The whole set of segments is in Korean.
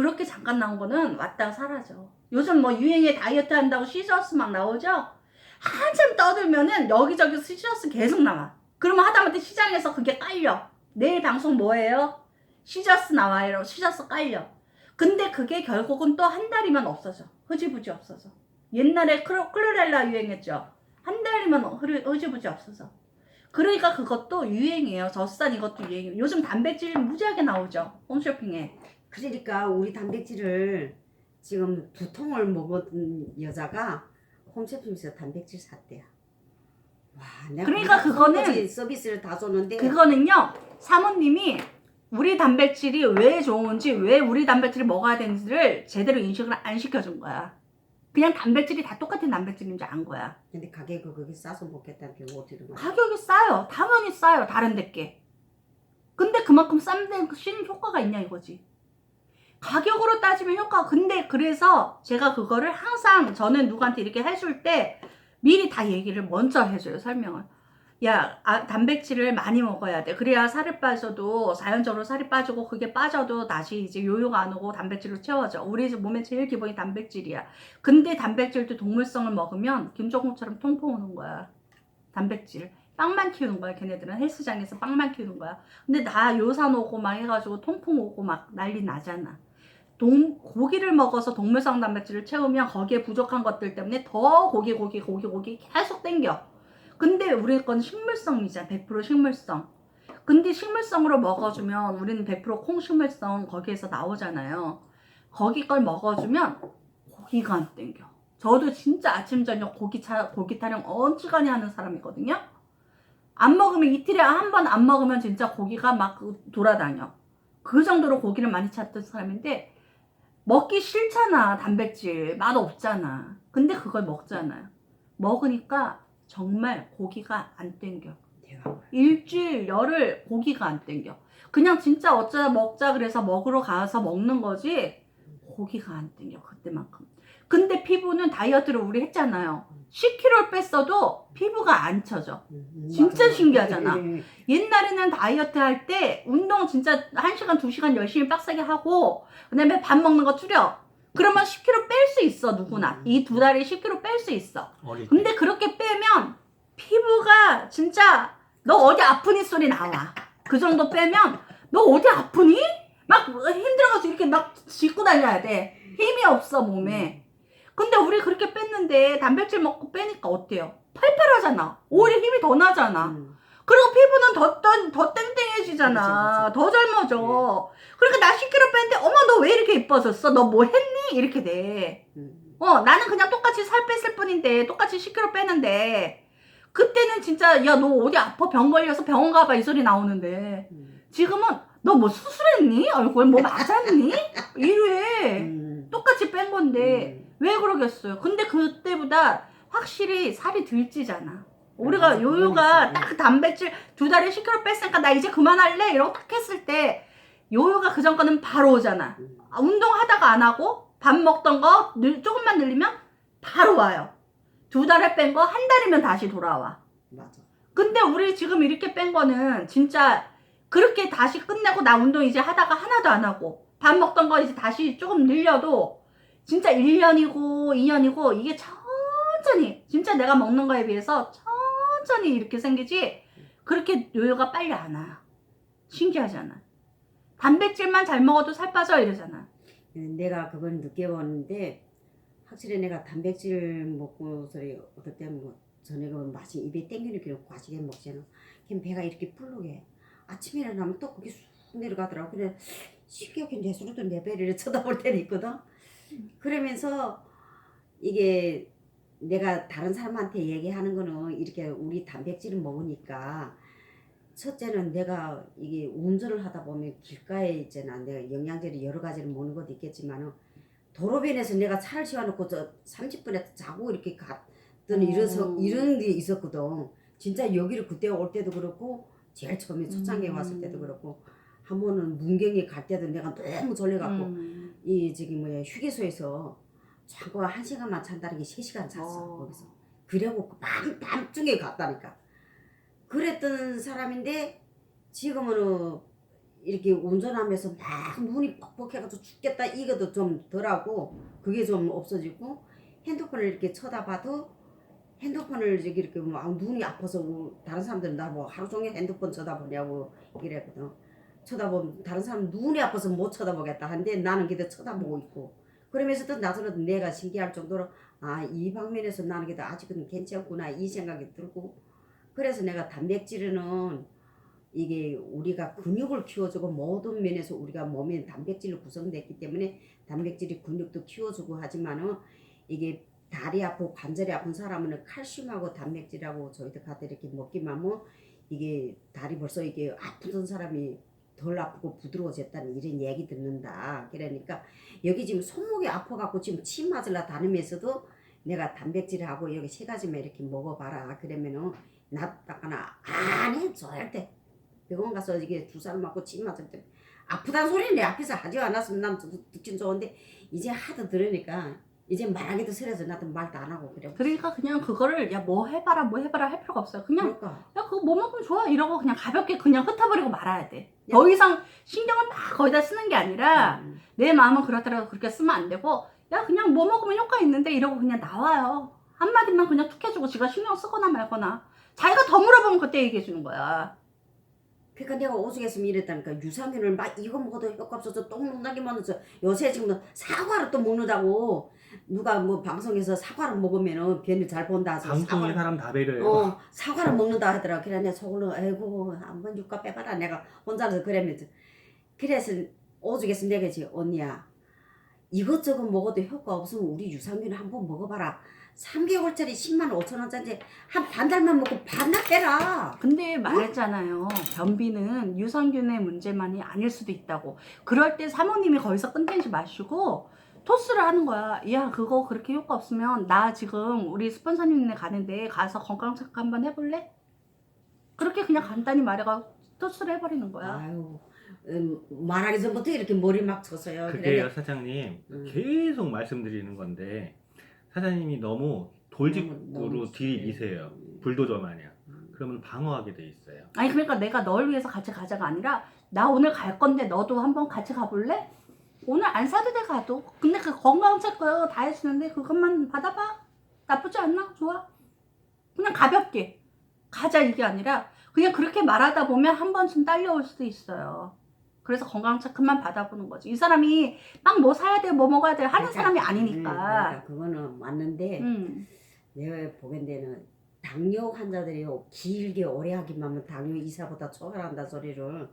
그렇게 잠깐 나온 거는 왔다가 사라져. 요즘 뭐 유행에 다이어트 한다고 시저스 막 나오죠? 한참 떠들면은 여기저기 시저스 계속 나와. 그러면 하다못해 시장에서 그게 깔려. 내일 방송 뭐예요? 시저스 나와요. 시저스 깔려. 근데 그게 결국은 또 한 달이면 없어져. 흐지부지 없어져. 옛날에 크로, 클로렐라 유행했죠. 한 달이면 흐- 흐지부지 없어져. 그러니까 그것도 유행이에요. 젖산 이것도 유행이에요. 요즘 단백질 무지하게 나오죠. 홈쇼핑에. 그러니까 우리 단백질을 지금 두 통을 먹은 여자가 홈쇼핑에서 단백질 샀대요. 와, 내가 그러니까 그거 그거는- 서비스를 다 줬는데 그거는요, 사모님이 우리 단백질이 왜 좋은지, 왜 우리 단백질을 먹어야 되는지를 제대로 인식을 안 시켜준 거야. 그냥 단백질이 다 똑같은 단백질인 줄 안 거야. 근데 가게가 그게 싸서 먹겠다는 게 어떻게 된 거야? 가격이 싸요. 당연히 싸요. 다른 데께. 근데 그만큼 싼데 쉬는 효과가 있냐 이거지. 가격으로 따지면 효과. 근데 그래서 제가 그거를 항상 저는 누구한테 이렇게 해줄 때 미리 다 얘기를 먼저 해줘요. 설명을. 야, 아, 단백질을 많이 먹어야 돼. 그래야 살이 빠져도 자연적으로 살이 빠지고 그게 빠져도 다시 이제 요요가 안 오고 단백질로 채워져. 우리 몸에 제일 기본이 단백질이야. 근데 단백질도 동물성을 먹으면 김종국처럼 통풍 오는 거야. 단백질. 빵만 키우는 거야. 걔네들은 헬스장에서 빵만 키우는 거야. 근데 나 요산 오고 막 해가지고 통풍 오고 막 난리 나잖아. 동, 고기를 먹어서 동물성 단백질을 채우면 거기에 부족한 것들 때문에 더 고기, 고기, 고기, 고기 계속 땡겨. 근데 우리 건 식물성이잖아. 100% 식물성. 근데 식물성으로 먹어주면 우리는 100% 콩 식물성 거기에서 나오잖아요. 거기 걸 먹어주면 고기가 안 땡겨. 저도 진짜 아침 저녁 고기 차 고기 타령 언지간히 하는 사람이거든요. 안 먹으면 이틀에 한 번 안 먹으면 진짜 고기가 막 돌아다녀. 그 정도로 고기를 많이 찾던 사람인데 먹기 싫잖아 단백질 맛 없잖아. 근데 그걸 먹잖아요. 먹으니까 정말 고기가 안 땡겨. 일주일 열흘 고기가 안 땡겨. 그냥 진짜 어쩌다 먹자 그래서 먹으러 가서 먹는 거지 고기가 안 땡겨 그때만큼. 근데 피부는 다이어트를 우리 했잖아요. 10kg를 뺐어도 피부가 안 쳐져. 음, 진짜 맞아. 신기하잖아. 예, 옛날에는 다이어트 할 때 운동 진짜 1시간 2시간 열심히 빡세게 하고 그다음에 밥 먹는 거 줄여. 그러면 10kg 뺄 수 있어 누구나. 음. 이두 달에 10kg 뺄 수 있어. 근데 그렇게 빼면 피부가 진짜 너 어디 아프니 소리 나와. 그 정도 빼면 너 어디 아프니? 막 힘들어가지고 이렇게 막 짚고 다녀야 돼. 힘이 없어 몸에. 근데 우리 그렇게 뺐는데 단백질 먹고 빼니까 어때요? 팔팔하잖아. 오히려 힘이 더 나잖아. 음. 그리고 피부는 더, 더, 더 땡땡해지잖아. 그치, 그치. 더 젊어져. 그러니까 나 10kg 뺐는데, 어머, 너 왜 이렇게 이뻐졌어? 너 뭐 했니? 이렇게 돼. 음. 어, 나는 그냥 똑같이 살 뺐을 뿐인데, 똑같이 10kg 빼는데, 그때는 진짜, 야, 너 어디 아파? 병 걸려서 병원 가봐. 이 소리 나오는데, 음. 지금은, 너 뭐 수술했니? 얼굴 뭐 맞았니? 이래. 음. 똑같이 뺀 건데, 음. 왜 그러겠어요? 근데 그때보다 확실히 살이 덜 찌잖아. 우리가 그건 요요가. 딱 단백질 두 달에 10kg 뺐으니까 나 이제 그만할래? 이러고 딱 했을 때 요요가 그전 거는 바로 오잖아. 음. 아, 운동하다가 안 하고 밥 먹던 거 늘, 조금만 늘리면 바로 와요. 두 달에 뺀 거 한 달이면 다시 돌아와. 맞아. 근데 우리 지금 이렇게 뺀 거는 진짜 그렇게 다시 끝내고 나 운동 이제 하다가 하나도 안 하고 밥 먹던 거 이제 다시 조금 늘려도 진짜 1년이고 2년이고 이게 천천히 진짜 내가 먹는 거에 비해서 천천히 이렇게 생기지 그렇게 요요가 빨리 안 와요. 신기하잖아. 단백질만 잘 먹어도 살 빠져 이러잖아. 내가 그걸 느껴봤는데 확실히 내가 단백질 먹고 소리 어떨 때뭐 저녁에 맛이 입에 땡기는 게 과식에 먹잖아. 그럼 배가 이렇게 불룩해. 아침에 일어나면 또 그게 쑥 내려가더라고. 그래 신기하게 내 손으로 내 배를 쳐다볼 때는 있거든. 그러면서 이게 내가 다른 사람한테 얘기하는 거는 이렇게 우리 단백질을 먹으니까 첫째는 내가 이게 운전을 하다 보면 길가에 있잖아. 내가 영양제를 여러 가지를 먹는 것도 있겠지만은 도로변에서 내가 차를 세워놓고 저 30분에 자고 이렇게 갔던 이런 서, 어. 이런 게 있었거든. 진짜 여기를 그때 올 때도 그렇고 제일 처음에 초창기에 음. 왔을 때도 그렇고 한 번은 문경에 갈 때도 내가 너무 졸려갖고 음. 이 저기 뭐야 휴게소에서 자고 한 시간만 잔다는 게 세 시간 잤어 어. 거기서 그래고 밤 밤중에 갔다니까 그랬던 사람인데 지금은 이렇게 운전하면서 막 눈이 뻑뻑해가지고 죽겠다 이것도 좀 덜하고 그게 좀 없어지고 핸드폰을 이렇게 쳐다봐도 핸드폰을 저기 이렇게 막 눈이 아파서 뭐 다른 사람들은 나 뭐 하루 종일 핸드폰 쳐다보냐고 이랬거든. 쳐다보면 다른 사람 눈이 아파서 못 쳐다보겠다 한데 나는 그래도 쳐다보고 있고 그러면서도 나서는 내가 신기할 정도로 아 이 방면에서 나는 그래도 아직은 괜찮구나 이 생각이 들고 그래서 내가 단백질은 이게 우리가 근육을 키워주고 모든 면에서 우리가 몸에 단백질로 구성됐기 때문에 단백질이 근육도 키워주고 하지만은 이게 다리 아프고 관절이 아픈 사람은 칼슘하고 단백질하고 저희들 가서 이렇게 먹기만 하면 이게 다리 벌써 이게 아프던 사람이 덜 아프고 부드러워졌다는 이런 얘기 듣는다. 그러니까 여기 지금 손목이 아파갖고 지금 침 맞으려 다니면서도 내가 단백질하고 여기 세 가지만 이렇게 먹어봐라. 그러면은 낫다거나 아니 절대 병원 가서 이게 주사를 맞고 침 맞을 때 아프다는 소리는 내 앞에서 하지 않았으면 난 듣- 듣긴 좋은데 이제 하도 들으니까 이제 말하기도 싫어서 나도 말도 안 하고 그래. 그러니까 그냥 그거를 야 뭐 해봐라 뭐 해봐라 할 필요가 없어요. 그냥 그러니까 야 그거 뭐 먹으면 좋아 이러고 그냥 가볍게 그냥 흩어버리고 말아야 돼. 더 이상 신경을 막 거기다 쓰는 게 아니라 음, 내 마음은 그렇더라도 그렇게 쓰면 안 되고 야 그냥 뭐 먹으면 효과 있는데 이러고 그냥 나와요. 한마디만 그냥 툭 해주고 지가 신경 쓰거나 말거나 자기가 더 물어보면 그때 얘기해 주는 거야. 그러니까 내가 오죽했으면 이랬다니까 유산균을 막 이거 먹어도 효과 없어서 똥 먹는다기만 해서 요새 지금 사과를 또 먹는다고 누가 뭐 방송에서 사과를 먹으면은 변을 잘 본다 해서 방송에 사과를 사람 다 배려해요. 어 사과를 먹는다 하더라. 그래 내가 속으로 아이고 한번 육가 빼봐라 내가 혼자서 그러면서 그래서 오죽했으면 내가 지 언니야 이것저것 먹어도 효과 없으면 우리 유산균 한번 먹어봐라. 3개월짜리 10만 5천 원짜리 한 반 달만 먹고 반납 빼라. 근데 말했잖아요. 변비는 유산균의 문제만이 아닐 수도 있다고. 그럴 때 사모님이 거기서 끝내지 마시고 토스를 하는 거야. 야 그거 그렇게 효과 없으면 나 지금 우리 스폰서님네 가는데 가서 건강 체크 한번 해볼래? 그렇게 그냥 간단히 말해가 토스를 해버리는 거야. 아유 음, 말하기 전부터 이렇게 머리 막 쳤어요. 그게요 그래. 사장님 음. 계속 말씀드리는 건데 사장님이 너무 돌직구로 너무 들이미세요. 음. 불도저 마냥 음. 그러면 방어하게 돼 있어요. 아니 그러니까 내가 널 위해서 같이 가자가 아니라 나 오늘 갈 건데 너도 한번 같이 가볼래? 오늘 안 사도 돼 가도. 근데 그 건강 체크 다 해주는데 그것만 받아봐. 나쁘지 않나? 좋아. 그냥 가볍게. 가자 이게 아니라. 그냥 그렇게 말하다 보면 한 번쯤 딸려올 수도 있어요 그래서 건강 체크만 받아보는 거지 이 사람이 막 뭐 사야 돼 뭐 먹어야 돼 하는 그러니까, 사람이 음, 아니니까 그러니까 그거는 맞는데 음. 내가 보건대는 당뇨 환자들이 길게 오래 하기만 하면 당뇨 이사보다 초월한다 소리를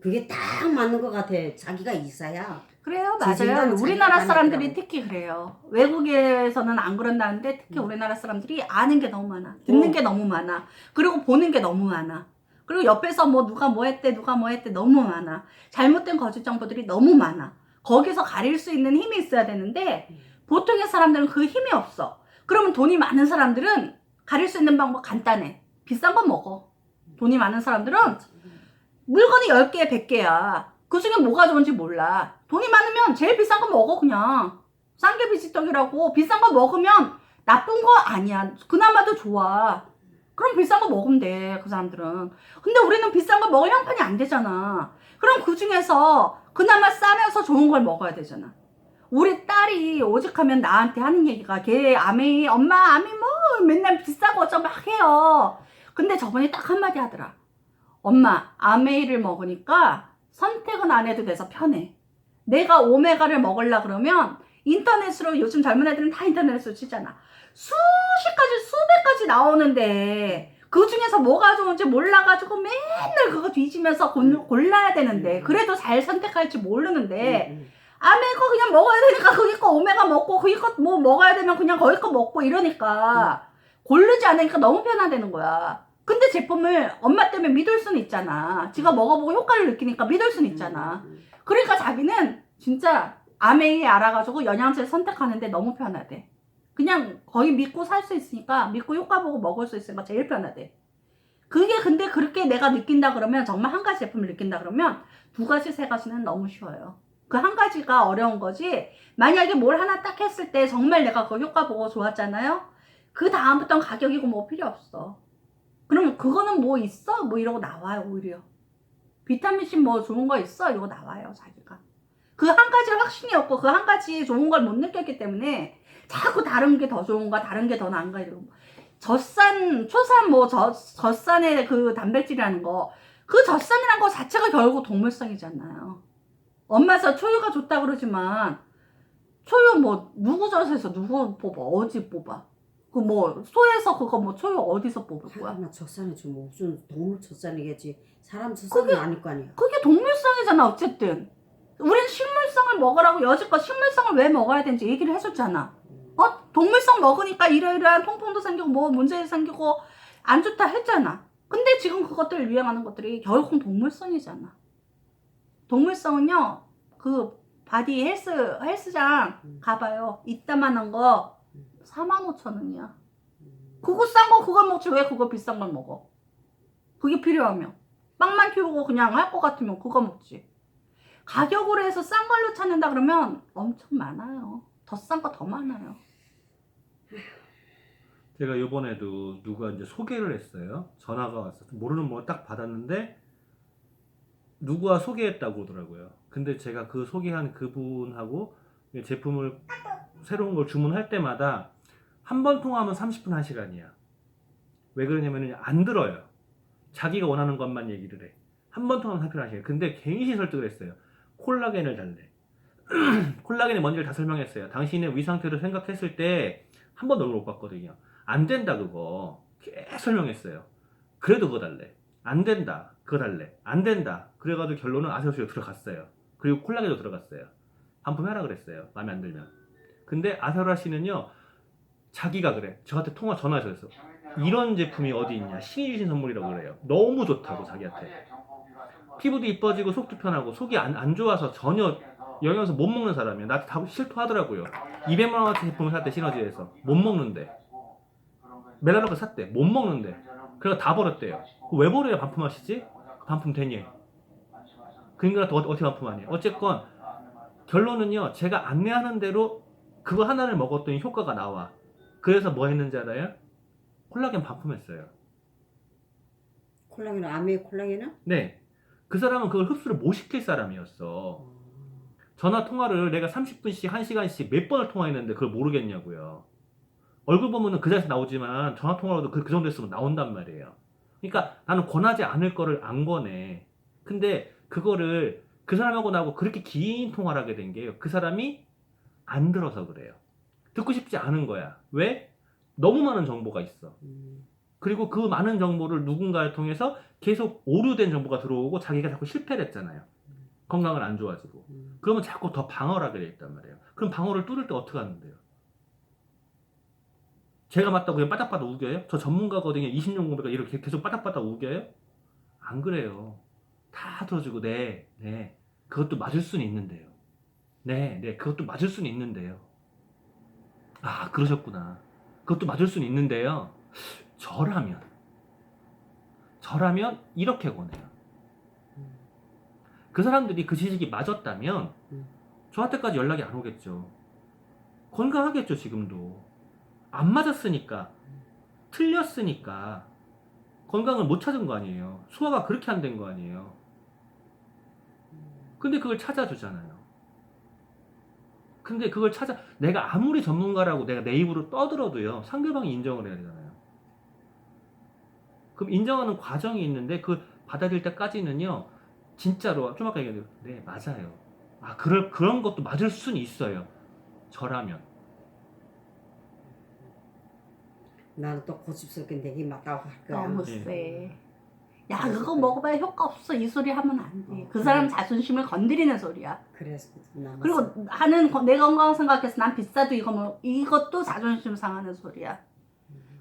그게 딱 맞는 것 같아. 자기가 이사야. 그래요, 제 맞아요. 우리나라 자기가 사람들이 다녔더라고. 특히 그래요. 외국에서는 안 그런다는데 특히 음. 우리나라 사람들이 아는 게 너무 많아. 듣는 어. 게 너무 많아. 그리고 보는 게 너무 많아. 그리고 옆에서 뭐 누가 뭐 했대, 누가 뭐 했대 너무 많아. 잘못된 거짓 정보들이 너무 많아. 거기서 가릴 수 있는 힘이 있어야 되는데 음. 보통의 사람들은 그 힘이 없어. 그러면 돈이 많은 사람들은 가릴 수 있는 방법 간단해. 비싼 거 먹어. 돈이 많은 사람들은 물건이 10개, 100개야. 그 중에 뭐가 좋은지 몰라. 돈이 많으면 제일 비싼 거 먹어, 그냥. 싼 게 비지떡이라고. 비싼 거 먹으면 나쁜 거 아니야. 그나마도 좋아. 그럼 비싼 거 먹으면 돼, 그 사람들은. 근데 우리는 비싼 거 먹을 형편이 안 되잖아. 그럼 그 중에서 그나마 싸면서 좋은 걸 먹어야 되잖아. 우리 딸이 오직하면 나한테 하는 얘기가 걔 아메이, 엄마, 아메이 뭐 맨날 비싸고 어쩌고 막 해요. 근데 저번에 딱 한마디 하더라. 엄마, 아메이를 먹으니까 선택은 안 해도 돼서 편해. 내가 오메가를 먹으려 그러면 인터넷으로 요즘 젊은 애들은 다 인터넷으로 치잖아. 수십 가지, 수백 가지 나오는데 그 중에서 뭐가 좋은지 몰라가지고 맨날 그거 뒤지면서 골- 골라야 되는데 음. 그래도 잘 선택할지 모르는데 음, 음. 아메 거 그냥 먹어야 되니까 거기 거 오메가 먹고 거기 거 뭐 먹어야 되면 그냥 거기 거 먹고 이러니까 고르지 않으니까 너무 편하다는 거야. 근데 제품을 엄마 때문에 믿을 수는 있잖아. 지가 먹어보고 효과를 느끼니까 믿을 수는 있잖아. 음, 음, 그러니까 자기는 진짜 아메이 알아가지고 영양제를 선택하는데 너무 편하대. 그냥 거의 믿고 살 수 있으니까 믿고 효과 보고 먹을 수 있으니까 제일 편하대. 그게 근데 그렇게 내가 느낀다 그러면 정말 한 가지 제품을 느낀다 그러면 두 가지 세 가지는 너무 쉬워요. 그 한 가지가 어려운 거지. 만약에 뭘 하나 딱 했을 때 정말 내가 그 효과 보고 좋았잖아요. 그 다음부터는 가격이고 뭐 필요 없어. 그럼 그거는 뭐 있어? 뭐 이러고 나와요 오히려. 비타민C 뭐 좋은 거 있어? 이러고 나와요 자기가. 그 한 가지를 확신이 없고 그 한 가지 좋은 걸 못 느꼈기 때문에 자꾸 다른 게 더 좋은가 다른 게 더 나은가 이러고. 젖산 초산 뭐 젖, 젖산의 그 단백질이라는 거. 그 젖산이란 거 자체가 결국 동물성이잖아요. 엄마서 초유가 좋다 그러지만 초유 뭐 누구 젖에서 누구 뽑아? 어디 뽑아? 그 뭐 소에서 그거 뭐 초유 어디서 뽑을 거야? 하여간 젖산이지 뭐 무슨 동물 젖산이겠지 사람 젖산은 아닐 거 아니야 그게 동물성이잖아 어쨌든. 우린 식물성을 먹으라고 여지껏 식물성을 왜 먹어야 되는지 얘기를 해줬잖아. 어 동물성 먹으니까 이러이러한 통풍도 생기고 뭐 문제 생기고 안 좋다 했잖아 근데 지금 그것들 유행하는 것들이 결국 동물성이잖아 동물성은요 그 바디 헬스 헬스장 음. 가봐요 이따만한 거 음. 45,000원이야 음. 그거 싼 거 그걸 먹지 왜 그거 비싼 걸 먹어? 그게 필요하면 빵만 키우고 그냥 할 것 같으면 그거 먹지. 가격으로 해서 싼 걸로 찾는다 그러면 엄청 많아요. 더 싼 거 더 많아요. 제가 요번에도 누가 이제 소개를 했어요. 전화가 왔어. 모르는 뭐 딱 받았는데 누가 소개했다고 하더라고요. 근데 제가 그 소개한 그분하고 제품을 새로운 걸 주문할 때마다 한 번 통화하면 30분 1시간이야. 왜 그러냐면은 안 들어요. 자기가 원하는 것만 얘기를 해. 한 번 통화하면 30분 1시간. 근데 갱신 설득을 했어요. 콜라겐을 달래. 콜라겐이 뭔지를 다 설명했어요. 당신의 위 상태를 생각했을 때 한 번도 얼굴 못 봤거든요. 안 된다 그거 계속 설명했어요. 그래도 그거 달래. 안 된다. 그거 달래. 안 된다. 그래가지고 결론은 아세오스로 들어갔어요. 그리고 콜라겐도 들어갔어요. 반품해라 그랬어요. 마음에 안 들면. 근데 아세라 씨는요. 자기가 그래. 저한테 통화 그랬어. 이런 제품이 어디 있냐. 신이 주신 선물이라고 그래요. 너무 좋다고 자기한테. 피부도 이뻐지고 속도 편하고 속이 안, 안 좋아서 전혀 영양소 못 먹는 사람이야. 나한테 다 실토하더라고요. 200만 원어치 제품을 샀대 시너지에서 못 먹는데 멜라노가 샀대 못 먹는데 그래서 다 버렸대요. 왜 버려야 반품하시지? 반품 되니? 그 인간한테 어- 어떻게 반품하니? 어쨌건 결론은요. 제가 안내하는 대로 그거 하나를 먹었더니 효과가 나와. 그래서 뭐 했는지 알아요? 콜라겐 반품했어요. 콜라겐은 암의 콜라겐은? 네. 그 사람은 그걸 흡수를 못 시킬 사람이었어. 전화 통화를 내가 30분씩, 1시간씩 몇 번을 통화했는데 그걸 모르겠냐고요. 얼굴 보면은 그 자리에서 나오지만 전화 통화로도 그, 그 정도 했으면 나온단 말이에요. 그러니까 나는 권하지 않을 거를 안 권해. 근데 그거를 그 사람하고 나하고 그렇게 긴 통화를 하게 된 게요. 그 사람이 안 들어서 그래요. 듣고 싶지 않은 거야. 왜? 너무 많은 정보가 있어. 음. 그리고 그 많은 정보를 누군가를 통해서 계속 오류된 정보가 들어오고 자기가 자꾸 실패를 했잖아요. 건강은 안 좋아지고. 음. 그러면 자꾸 더 방어를 하게 돼 있단 말이에요. 그럼 방어를 뚫을 때 어떻게 하는데요? 제가 맞다고 그냥 바닥바닥 우겨요? 저 전문가거든요. 20년 공부가 이렇게 계속 바닥바닥 우겨요? 안 그래요. 다 들어주고, 네, 네. 그것도 맞을 수는 있는데요. 네, 네. 그것도 맞을 수는 있는데요. 아, 그러셨구나. 그것도 맞을 수는 있는데요. 저라면, 저라면 이렇게 권해요. 음. 그 사람들이 그 지식이 맞았다면 음. 저한테까지 연락이 안 오겠죠. 건강하겠죠, 지금도. 안 맞았으니까, 틀렸으니까, 건강을 못 찾은 거 아니에요. 소화가 그렇게 안 된 거 아니에요. 근데 그걸 찾아주잖아요. 근데 그걸 찾아, 내가 아무리 전문가라고 내가 내 입으로 떠들어도요, 상대방이 인정을 해야 되잖아요. 그럼 인정하는 과정이 있는데, 그 받아들일 때까지는요, 진짜로, 좀 아까 얘기한 대로, 네, 맞아요. 아, 그럴, 그런 것도 맞을 수는 있어요. 저라면. 나도 또 고집스럽게 내게 맞다고 할 거야. 너무 네. 세. 야 그거 먹어봐야 효과 없어 이 소리 하면 안 돼. 그 사람 자존심을 건드리는 소리야. 그래서 나 그리고 하는 거- 내 건강 생각해서 난 비싸도 이거 뭐 이것도 자존심 상하는 소리야.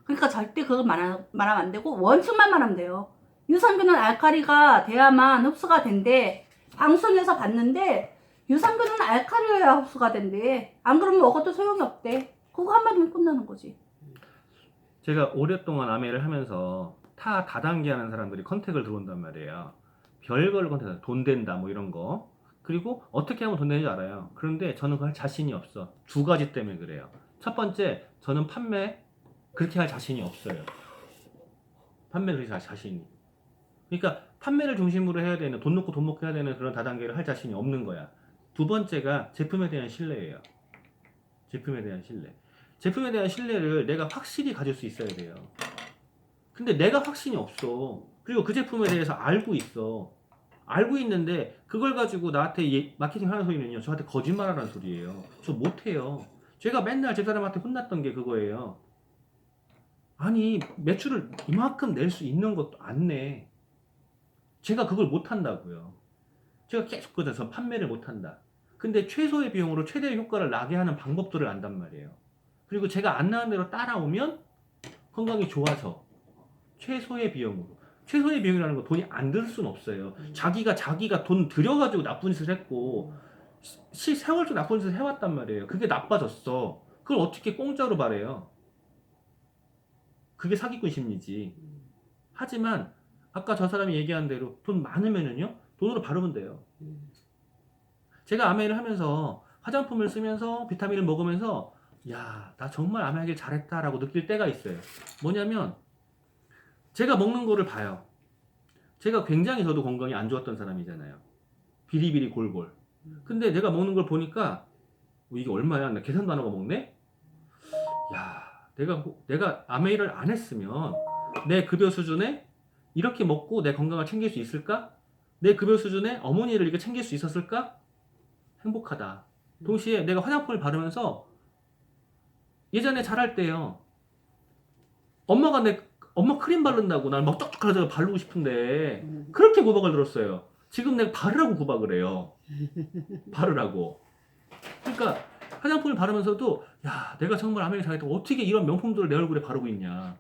그러니까 절대 그거 말하, 말하면 안 되고 원칙만 말하면 돼요. 유산균은 알칼리가 돼야만 흡수가 된대. 방송에서 봤는데 유산균은 알칼리여야 흡수가 된대. 안 그러면 먹어도 소용이 없대. 그거 한마디면 끝나는 거지. 제가 오랫동안 아메를 하면서 타 다단계 하는 사람들이 컨택을 들어온단 말이에요. 별걸 컨택, 돈 된다, 뭐 이런 거. 그리고 어떻게 하면 돈 되는지 알아요. 그런데 저는 그할 자신이 없어. 두 가지 때문에 그래요. 첫 번째, 저는 판매 그렇게 할 자신이 없어요. 판매 그렇게 할 자신이. 그러니까 판매를 중심으로 해야 되는 돈 놓고 돈 먹고 해야 되는 그런 다단계를 할 자신이 없는 거야. 두 번째가 제품에 대한 신뢰예요. 제품에 대한 신뢰. 제품에 대한 신뢰를 내가 확실히 가질 수 있어야 돼요. 근데 내가 확신이 없어. 그리고 그 제품에 대해서 알고 있어. 알고 있는데 그걸 가지고 나한테 예- 마케팅 하는 소리는요. 저한테 거짓말하는 소리예요. 저 못해요. 제가 맨날 집사람한테 혼났던 게 그거예요. 아니 매출을 이만큼 낼 수 있는 것도 안 내. 제가 그걸 못 한다고요. 제가 계속 그래서 판매를 못 한다. 근데 최소의 비용으로 최대의 효과를 나게 하는 방법들을 안단 말이에요. 그리고 제가 안 나는 대로 따라오면 건강이 좋아져. 최소의 비용으로. 최소의 비용이라는 거 돈이 안 들 수는 없어요. 음. 자기가 자기가 돈 들여가지고 나쁜 짓을 했고 시, 세월 좀 나쁜 짓을 해왔단 말이에요. 그게 나빠졌어. 그걸 어떻게 공짜로 바래요? 그게 사기꾼 심리지. 음. 하지만 아까 저 사람이 얘기한 대로 돈 많으면은요 돈으로 바르면 돼요. 음. 제가 아메이를 하면서 화장품을 쓰면서 비타민을 먹으면서 야 나 정말 아메이를 잘했다라고 느낄 때가 있어요. 뭐냐면 제가 먹는 거를 봐요. 제가 굉장히 저도 건강이 안 좋았던 사람이잖아요. 비리비리 골골. 근데 내가 먹는 걸 보니까 어, 이게 얼마야? 나 계산도 안 하고 먹네? 야, 내가 내가 아메이를 안 했으면 내 급여 수준에 이렇게 먹고 내 건강을 챙길 수 있을까? 내 급여 수준에 어머니를 이렇게 챙길 수 있었을까? 행복하다. 동시에 내가 화장품을 바르면서 예전에 잘할 때요. 엄마가 내 엄마 크림 바른다고 난 막 쩍쩍하게 바르고 싶은데 음. 그렇게 구박을 들었어요. 지금 내가 바르라고 구박을 해요. 바르라고. 그러니까 화장품을 바르면서도 야 내가 정말 아메리카 잘했다. 어떻게 이런 명품들을 내 얼굴에 바르고 있냐.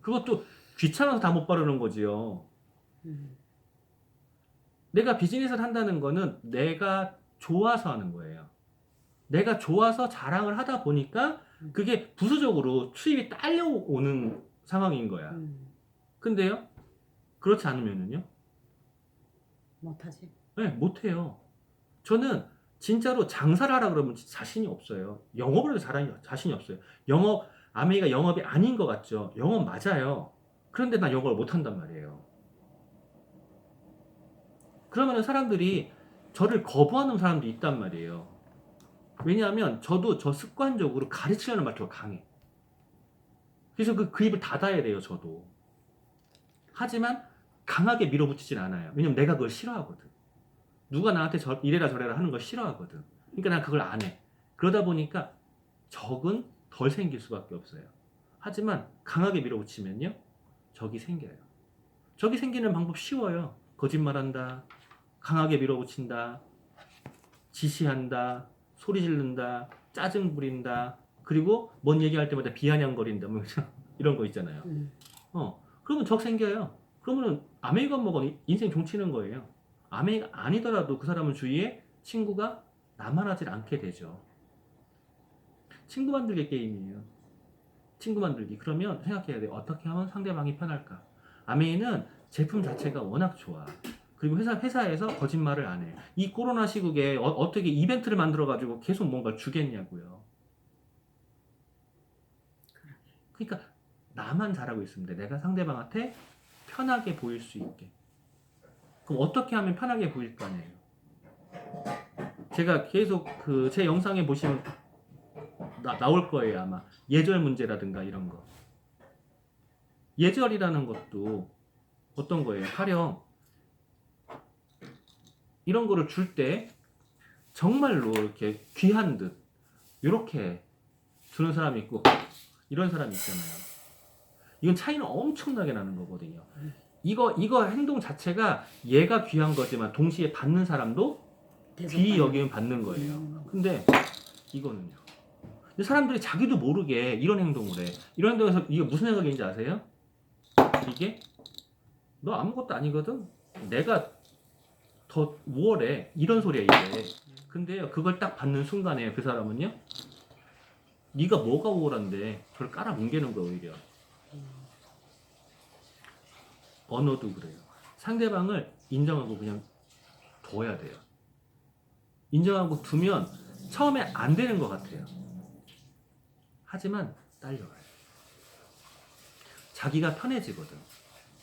그것도 귀찮아서 다 못 바르는 거지요. 음. 내가 비즈니스를 한다는 거는 내가 좋아서 하는 거예요. 내가 좋아서 자랑을 하다 보니까 그게 부수적으로 수입이 딸려오는 상황인 거야. 음. 근데요, 그렇지 않으면은요, 못하지. 네, 못해요. 저는 진짜로 장사를 하라 그러면 자신이 없어요. 영업을 해도 자신이, 자신이 없어요. 영업, 아메이가 영업이 아닌 것 같죠? 영업 맞아요. 그런데 난 영업을 못한단 말이에요. 그러면은 사람들이 저를 거부하는 사람도 있단 말이에요. 왜냐하면 저도 저 습관적으로 가르치려는 말투가 강해. 그래서 그, 그 입을 닫아야 돼요, 저도. 하지만 강하게 밀어붙이진 않아요. 왜냐면 내가 그걸 싫어하거든. 누가 나한테 저, 이래라 저래라 하는 걸 싫어하거든. 그러니까 난 그걸 안 해. 그러다 보니까 적은 덜 생길 수밖에 없어요. 하지만 강하게 밀어붙이면요, 적이 생겨요. 적이 생기는 방법 쉬워요. 거짓말한다, 강하게 밀어붙인다, 지시한다, 소리 지른다, 짜증 부린다, 그리고 뭔 얘기할 때마다 비아냥거린다, 뭐 이런 거 있잖아요. 음. 어, 그러면 적 생겨요. 그러면은 아메이가 먹어 인생 종치는 거예요. 아메이가 아니더라도 그 사람은 주위에 친구가 나만하질 않게 되죠. 친구 만들기 게임이에요. 친구 만들기. 그러면 생각해야 돼. 어떻게 하면 상대방이 편할까? 아메이는 제품 자체가 워낙 좋아. 그리고 회사, 회사에서 거짓말을 안 해. 이 코로나 시국에 어, 떻게 이벤트를 만들어가지고 계속 뭔가 주겠냐고요. 그러니까 나만 잘하고 있으면 돼. 내가 상대방한테 편하게 보일 수 있게. 그럼 어떻게 하면 편하게 보일 거 아니에요. 제가 계속 그 제 영상에 보시면 나, 나올 거예요 아마 예절 문제라든가 이런 거. 예절이라는 것도 어떤 거예요? 가령 이런 거를 줄 때 정말로 이렇게 귀한 듯 이렇게 주는 사람이 있고 이런 사람이 있잖아요. 이건 차이는 엄청나게 나는 거거든요. 이거 이거 행동 자체가 얘가 귀한 거지만 동시에 받는 사람도 귀히 여기면 받는 거예요. 음. 근데 이거는요. 근데 사람들이 자기도 모르게 이런 행동을 해. 이런 행동에서 이게 무슨 생각인지 아세요? 이게 너 아무것도 아니거든. 내가 더 우월해. 이런 소리야 이게. 근데요 그걸 딱 받는 순간에 그 사람은요. 네가 뭐가 우월한데 저를 깔아 뭉개는 거야 오히려. 언어도 그래요. 상대방을 인정하고 그냥 둬야 돼요. 인정하고 두면 처음에 안 되는 것 같아요. 하지만 딸려와요. 자기가 편해지거든.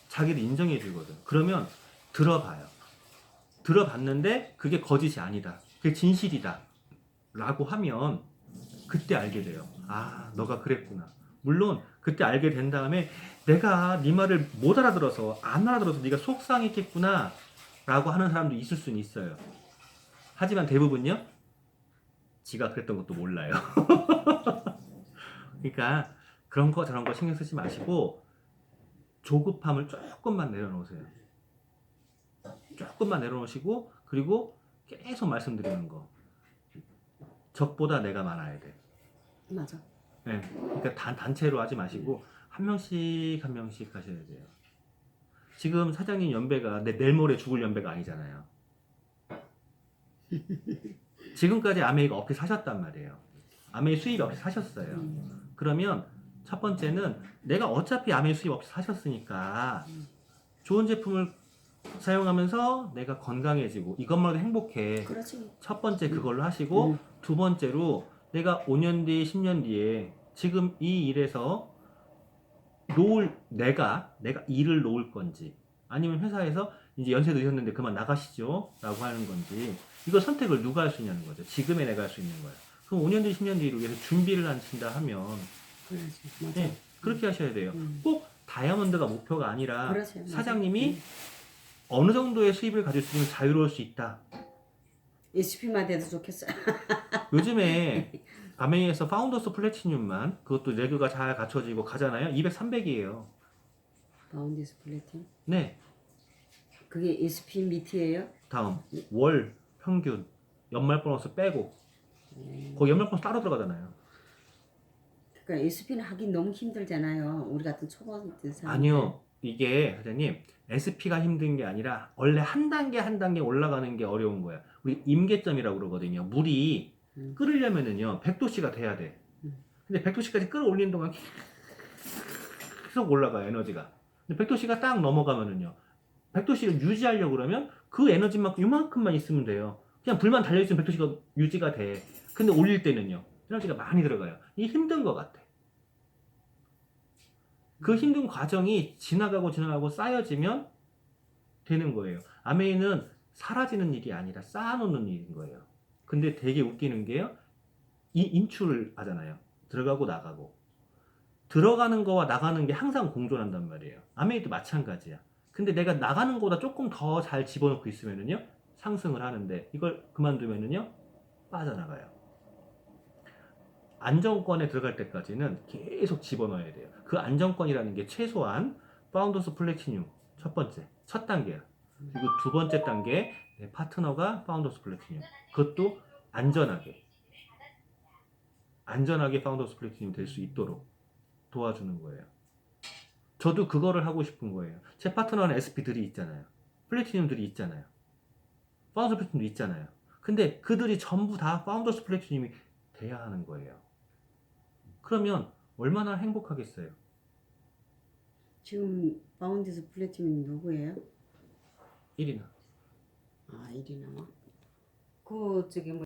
자기를 인정해 주거든. 그러면 들어봐요. 들어봤는데 그게 거짓이 아니다. 그게 진실이다. 라고 하면 그때 알게 돼요. 아, 너가 그랬구나. 물론 그때 알게 된 다음에 내가 네 말을 못 알아들어서 안 알아들어서 네가 속상했겠구나 라고 하는 사람도 있을 수는 있어요. 하지만 대부분요. 지가 그랬던 것도 몰라요. 그러니까 그런 거 저런 거 신경 쓰지 마시고 조급함을 조금만 내려놓으세요. 조금만 내려놓으시고 그리고 계속 말씀드리는 거. 적보다 내가 많아야 돼. 맞아. 네. 그러니까 단, 단체로 하지 마시고 한 명씩 한 명씩 하셔야 돼요. 지금 사장님 연배가 내, 내일 모레 죽을 연배가 아니잖아요. 지금까지 아메이가 업체 사셨단 말이에요. 아메이 수입 업체 사셨어요. 음. 그러면 첫 번째는 내가 어차피 아메이 수입 업체 사셨으니까 좋은 제품을 사용하면서 내가 건강해지고 이것만으로 행복해. 그렇지. 첫 번째 그걸로 하시고 음. 두 번째로 내가 5년 뒤, 10년 뒤에 지금 이 일에서 놓을 내가 내가 일을 놓을 건지 아니면 회사에서 이제 연세 드셨는데 그만 나가시죠 라고 하는 건지 이거 선택을 누가 할 수 있냐는 거죠 지금의 내가 할 수 있는 거예요 그럼 5년 뒤 10년 뒤를 위해서 준비를 하신다 하면 그렇지. 맞아. 네, 그렇게 하셔야 돼요 음. 꼭 다이아몬드가 목표가 아니라 그렇지. 맞아. 사장님이 음. 어느 정도의 수입을 가질 수 있는 자유로울 수 있다 SP만 돼도 좋겠어. 요즘에 아메이에서 파운더스 플래티늄만 그것도 레그가 잘 갖춰지고 가잖아요. 200, 300이에요. 바운디스 플래팅. 네. 그게 SP 밑이에요? 다음 월 평균 연말 보너스 빼고 네. 거기 연말 보너스 따로 들어가잖아요. 그러니까 SP는 하기 너무 힘들잖아요. 우리 같은 초보들 사람. 아니요. 이게 사장님 SP가 힘든 게 아니라 원래 한 단계 한 단계 올라가는 게 어려운 거야. 우리 임계점이라고 그러거든요. 물이 음. 끓으려면은요 100도씨가 돼야 돼. 음. 근데 100도씨까지 끌어올리는 동안 계속 올라가요 에너지가. 근데 100도씨가 딱 넘어가면은요 100도씨를 유지하려고 그러면 그 에너지만큼 이만큼만 있으면 돼요. 그냥 불만 달려있으면 100도씨가 유지가 돼. 근데 올릴 때는요 에너지가 많이 들어가요. 이게 힘든 것 같아. 그 힘든 과정이 지나가고 지나가고 쌓여지면 되는 거예요. 아메이는 사라지는 일이 아니라 쌓아놓는 일인 거예요. 근데 되게 웃기는 게요. 이 인출을 하잖아요. 들어가고 나가고. 들어가는 거와 나가는 게 항상 공존한단 말이에요. 아메이도 마찬가지야. 근데 내가 나가는 거보다 조금 더 잘 집어넣고 있으면은요. 상승을 하는데 이걸 그만두면은요. 빠져나가요. 안정권에 들어갈 때까지는 계속 집어넣어야 돼요. 그 안정권이라는 게 최소한 파운더스 플래티늄 첫 번째, 첫 단계야. 그리고 두 번째 단계 네, 파트너가 파운더스 플래티늄. 그것도 안전하게 안전하게 파운더스 플래티늄 될 수 있도록 도와주는 거예요. 저도 그거를 하고 싶은 거예요. 제 파트너는 SP들이 있잖아요. 플래티늄들이 있잖아요. 파운더스 플래티늄도 있잖아요. 근데 그들이 전부 다 파운더스 플래티늄이 돼야 하는 거예요. 그러면 얼마나 행복하겠어요. 지금 바운디스 플래팅이 누구예요? 1이나. 아, 이리 나와. 그 저기 뭐